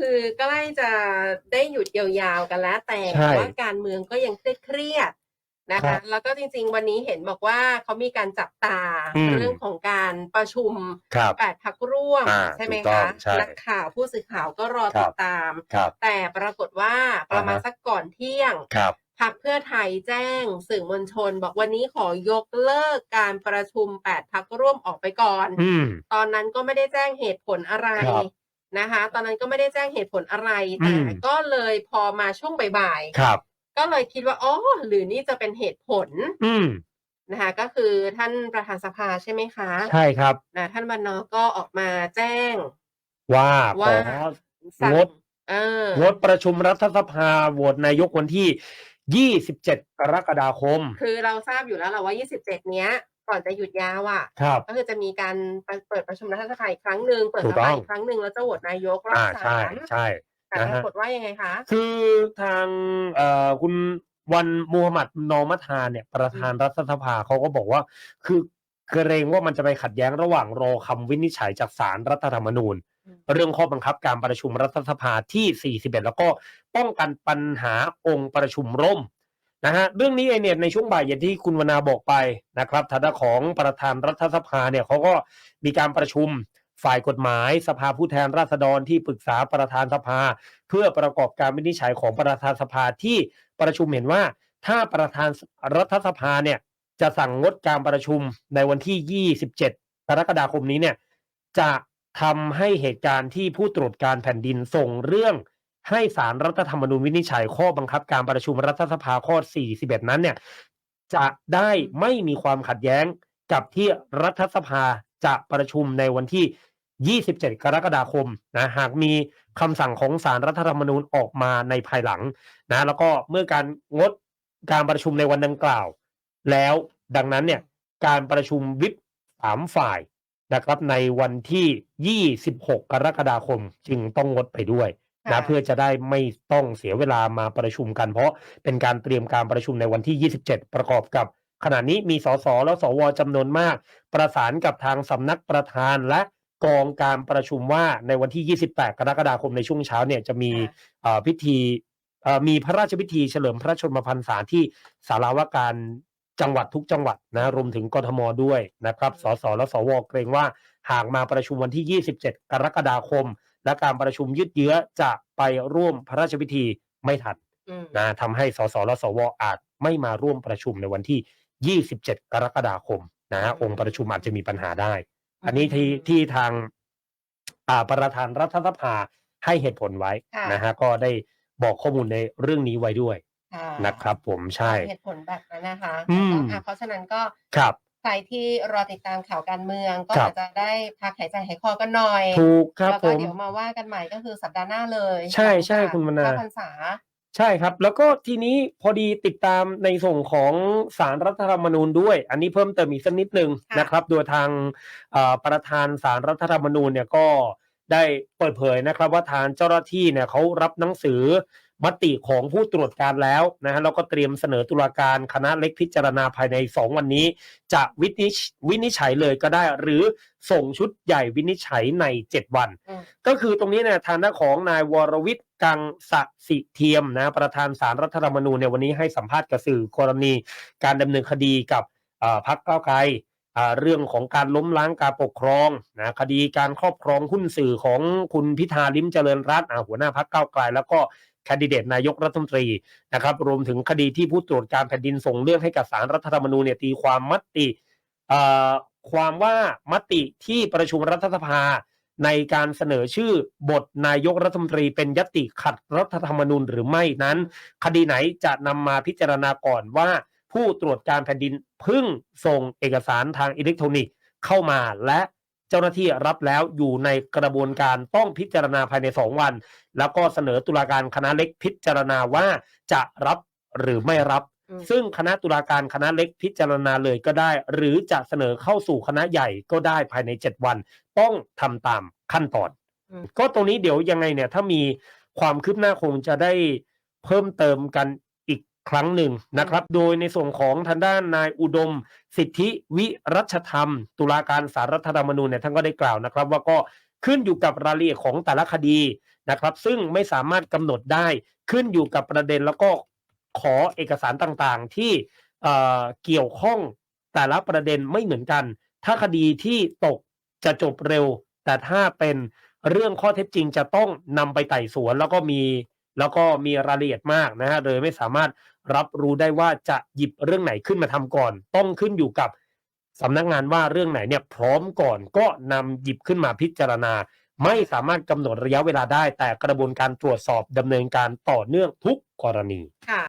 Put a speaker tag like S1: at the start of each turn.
S1: คือใกล้จะได้หยุดยาวๆกันแล้วแต่
S2: ใช่
S1: ว่าการเมืองก็ยังเครียดๆนะ
S2: ครั
S1: คะ
S2: บ
S1: แล้วก็จริงๆวันนี้เห็นบอกว่าเขามีการจับตา
S2: อืม
S1: เรื่องของการประชุม
S2: ครับ
S1: แปดพักร่วม
S2: อ่า
S1: ใช่ไหม
S2: ถูกต้อ
S1: คะ
S2: งใช่
S1: นักข่าวผู้สื่อข่าวก็รอ
S2: ครั
S1: ติ
S2: บ
S1: ดตาม
S2: ครับ
S1: แต่ปรากฏว่าประมาณ
S2: อ่าฮะ
S1: สักก่อนเที่ยง
S2: ครับ
S1: พักเพื่อไทยแจ้งสื่อมวลชน บอกวันนี้ขอยกเลิกการประชุมแปดพักร่วมออกไปก่อน
S2: อืม
S1: ตอนนั้นก็ไม่ได้แจ้งเหตุผลอะไร
S2: ครับ
S1: นะคะ ตอนนั้นก็ไม่ได้แจ้งเหตุผลอะไร
S2: อื
S1: แต่
S2: ม
S1: ก็เลยพอมาช่วงบ่าย
S2: ครับ
S1: ๆก็เลยคิดว่าอ๋อหรือนี่จะเป็นเหตุผล
S2: อืม
S1: นะคะ ก็คือท่านประธานสภาใช่ไหมคะ
S2: ใช่ครับ
S1: นะท่านวันนอร์ก็ออกมาแจ้ง
S2: ว่าข
S1: ว่า
S2: อ
S1: สั่ง
S2: งด
S1: เออง
S2: ดประชุมรัฐสภาโหวตนายกวันที่ 27 กรกฎาคม
S1: คือเราทราบอยู่แล้วแหละว่า 27 เนี้ย ก่อนจะหยุดยาวอะ
S2: ครับ
S1: ก็คือจะมีการเปิดประชุมรัฐสภาอีกครั้งหนึ่งเปิด
S2: ถู
S1: ส
S2: กต้
S1: ภา
S2: อง
S1: อีกครั้งหนึ่งแล้วจะโหวตนายกรอบ
S2: อ่า
S1: สา
S2: ใช่
S1: ม
S2: ใช่
S1: แต่
S2: นะ
S1: ป
S2: ฮะ
S1: รากฏว่ายังไงคะ
S2: คือทางเอ่อคุณวันมูฮัมหมัดนอมัทาเนี่ย ประธานรัฐสภาเขาก็บอกว่า คือเกรงว่ามันจะไปขัดแย้งระหว่างรอคำวินิจฉัยจากศาลรัฐธรรมนูญ
S1: อืม
S2: เรื่องข้อบังคับการประชุมรัฐสภาที่ 41 แล้วก็ป้องกันปัญหาองค์ประชุมร่ม นะฮะเรื่องนี้เองเนี่ยในช่วงบ่ายอย่างที่คุณวนาบอกไปนะครับทางด้านของประธานรัฐสภาเนี่ยเขาก็มีการประชุมฝ่ายกฎหมายสภาผู้แทนราษฎรที่ปรึกษาประธานสภา เพื่อประกอบการวินิจฉัยของประธานสภาที่ประชุมเห็นว่า ถ้าประธานรัฐสภาเนี่ยจะสั่งงดการประชุมในวันที่ 27 กรกฎาคมนี้เนี่ยจะทำให้เหตุการณ์ที่ผู้ตรวจการแผ่นดินส่งเรื่อง ให้สารรัฐธรรมนูญวินิจฉัยข้อบังคับการประชุมรัฐสภาข้อ 41 นั้นเนี่ย จะได้ไม่มีความขัดแย้งกับที่รัฐสภาจะประชุมในวันที่ 27 กรกฎาคมนะหากมีคำสั่งของสารรัฐธรรมนูญออกมาในภายหลังนะแล้วก็เมื่อการงดการประชุมในวันดังกล่าว แล้วดังนั้นเนี่ยการประชุมวิปสามฝ่ายนะครับในวันที่ 26 กรกฎาคมจึงต้องงดไปด้วย นะ
S1: ค่ะ
S2: เพื่อจะได้ไม่ต้องเสียเวลามาประชุมกัน เพราะเป็นการเตรียมการประชุมในวันที่ 27 ประกอบกับ ขณะนี้มีสสและสวจำนวนมาก ประสานกับทางสำนักประธานและกองการประชุมว่าในวันที่ 28 กรกฎาคมในช่วงเช้าเนี่ยจะมี
S1: ค่ะ
S2: เอ่อพิธีเอ่อมีพระราชพิธีเฉลิมพระชนมพรรษาที่สารวการจังหวัดทุกจังหวัดนะรวมถึงกทมด้วยนะครับ สสและสวเกรงว่าหากมาประชุมวันที่ 27 กรกฎาคม และการประชุมยืดเยื้อจะไปร่วมพระราชพิธีไม่ทัน
S1: อืม
S2: นะทำให้สสและสวอาจไม่มาร่วมประชุมในวันที่ 27 กรกฎาคมนะฮะองค์ประชุมอาจจะมีปัญหาได้ อันนี้ที่ที่ทางอ่าประธานรัฐสภาให้เหตุผลไว้
S1: ค่ะ
S2: นะฮะก็ได้บอกข้อมูลในเรื่องนี้ไว้ด้วย
S1: ค่ะ
S2: นะครับผมใช่
S1: เหตุผลแบบนั้นนะคะ
S2: อืม
S1: อะเพราะฉะนั้นก็
S2: ครับ
S1: ใครที่รอติดตามข่าวการเมือง ก็
S2: ครับ
S1: อาจจะได้พักหายใจหายคอกันหน่อย
S2: ถูกครับ
S1: แล้ว
S2: ผ
S1: ก็
S2: ม
S1: เดี๋ยวมาว่ากันใหม่ก็คือสัปดาห์หน้าเลย
S2: ใช่ใช่
S1: หลังจาก
S2: คุณมนา
S1: เข้พรรษา
S2: ใช่ครับ แล้วก็ทีนี้พอดีติดตามในส่งของสารรัฐธรรมนูญด้วย อันนี้เพิ่มเติมอีกสักนิดนึง
S1: ค่ะ
S2: นะครับโดยทางเอ่อประธานสารรัฐธรรมนูญเนี่ยก็ได้เปิดเผยนะครับว่าทางเจ้าหน้าที่เนี่ยเขารับหนังสือ มติของผู้ตรวจการแล้วนะฮะแล้วก็เตรียมเสนอตุลาการคณะเล็กพิจารณาภายใน 2 วันนี้ จะวินิจวินิจฉัยเลยก็ได้ หรือส่งชุดใหญ่วินิจฉัยใน 7 วัน
S1: อืม
S2: ก็คือตรงนี้เนี่ยทางด้านของนายวรวิทย์กังสสิเทียมนะประธานสารรัฐธรรมนูญเนี่ยวันนี้ให้สัมภาษณ์กับสื่อกรณี การดำเนินคดีกับเอ่อพรรคก้าวไกลอ่าเรื่องของการล้มล้างการปกครองนะคดีการครอบครองหุ้นสื่อของคุณพิธาลิมเจริญรัตน์อ่าหัวหน้าพรรคก้าวไกล แล้วก็ แคนดิเดตนายกรัฐมนตรีนะครับรวมถึงคดีที่ผู้ตรวจการแผ่นดินส่งเรื่องให้กับสารรัฐธรรมนูญเนี่ยตีความมติความว่ามติที่ประชุมรัฐสภาในการเสนอชื่อบทนายกรัฐมนตรีเป็นยติขัดรัฐธรรมนูญหรือไม่นั้น คดีไหนจะนำมาพิจารณาก่อนว่า ผู้ตรวจการแผ่นดินเพึ่งส่งเอกสารทางอิเล็กทรอนิกส์เข้ามาและ เจ้าหน้าที่รับแล้วอยู่ในกระบวนการต้องพิจารณาภายใน 2 วัน แล้วก็เสนอตุลาการคณะเล็กพิจารณาว่าจะรับหรือไม่รับ
S1: อืม
S2: ซึ่งคณะตุลาการคณะเล็กพิจารณาเลยก็ได้ หรือจะเสนอเข้าสู่คณะใหญ่ก็ได้ภายใน 7 วัน ต้องทำตามขั้นตอน
S1: อืม
S2: ก็ตรงนี้เดี๋ยวยังไงเนี่ยถ้ามีความคืบหน้าคงจะได้เพิ่มเติมกันอีก ครั้งหนึ่งนะครับ โดยในส่วนของทางด้านนายอุดม สิทธิวิรัชธรรม ตุลาการสารรัฐธรรมนูญเนี่ยท่านก็ได้กล่าวนะครับ ว่าก็ขึ้นอยู่กับรายละเอียดของแต่ละคดีนะครับ ซึ่งไม่สามารถกำหนดได้ขึ้นอยู่กับประเด็นแล้วก็ขอเอกสารต่างๆ ที่เอ่อเกี่ยวข้องแต่ละประเด็นไม่เหมือนกัน ถ้าคดีที่ตกจะจบเร็ว แต่ถ้าเป็นเรื่องข้อเท็จจริงจะต้องนำไปไต่สวน แล้วก็มี แล้วก็มีรายละเอียดมากนะฮะเลยไม่สามารถรับรู้ได้ว่าจะหยิบเรื่องไหนขึ้นมาทำก่อน ต้องขึ้นอยู่กับสำนักงานว่าเรื่องไหนเนี่ยพร้อมก่อนก็นำหยิบขึ้นมาพิจารณา ไม่สามารถกำหนดระยะเวลาได้ แต่กระบวนการตรวจสอบดำเนินการต่อเนื่องทุกกรณี
S1: ค่ะ